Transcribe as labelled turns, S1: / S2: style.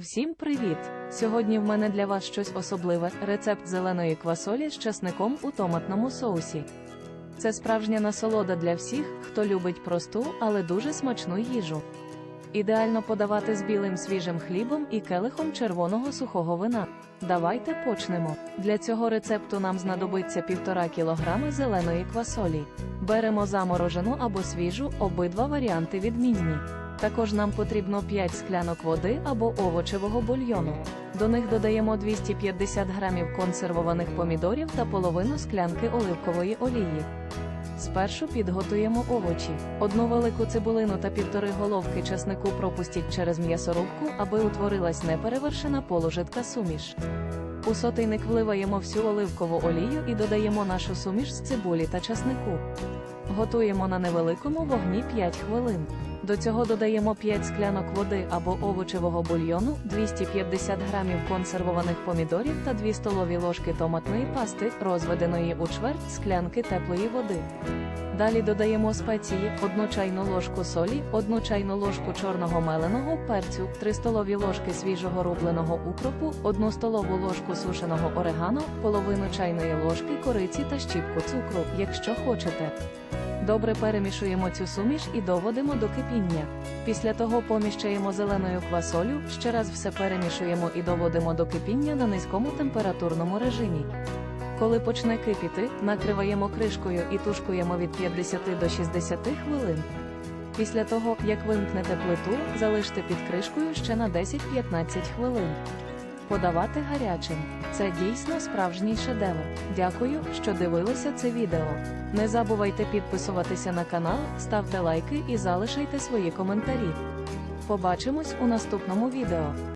S1: Всім привіт! Сьогодні в мене для вас щось особливе рецепт зеленої квасолі з часником у томатному соусі. Це справжня насолода для всіх, хто любить просту, але дуже смачну їжу. Ідеально подавати з білим свіжим хлібом і келихом червоного сухого вина. Давайте почнемо. Для цього рецепту нам знадобиться 1,5 кг зеленої квасолі. Беремо заморожену або свіжу, обидва варіанти відмінні. Також нам потрібно 5 склянок води або овочевого бульйону. До них додаємо 250 грамів консервованих помідорів та половину склянки оливкової олії. Спершу підготуємо овочі. Одну велику цибулину та півтори головки часнику пропустіть через м'ясорубку, аби утворилась неперевершена положитка суміш. У сотейник вливаємо всю оливкову олію і додаємо нашу суміш з цибулі та часнику. Готуємо на невеликому вогні 5 хвилин. До цього додаємо 5 склянок води або овочевого бульйону, 250 грамів консервованих помідорів та 2 столові ложки томатної пасти, розведеної у чверть склянки теплої води. Далі додаємо спеції, 1 чайну ложку солі, 1 чайну ложку чорного меленого перцю, 3 столові ложки свіжого рубленого укропу, 1 столову ложку сушеного орегано, половину чайної ложки кориці та щіпку цукру, якщо хочете. Добре перемішуємо цю суміш і доводимо до кипіння. Після того поміщаємо зеленою квасолю, ще раз все перемішуємо і доводимо до кипіння на низькому температурному режимі. Коли почне кипіти, накриваємо кришкою і тушкуємо від 50 до 60 хвилин. Після того, як вимкнете плиту, залиште під кришкою ще на 10-15 хвилин. Подавати гарячим. Це дійсно справжній шедевр. Дякую, що дивилися це відео. Не забувайте підписуватися на канал, ставте лайки і залишайте свої коментарі. Побачимось у наступному відео.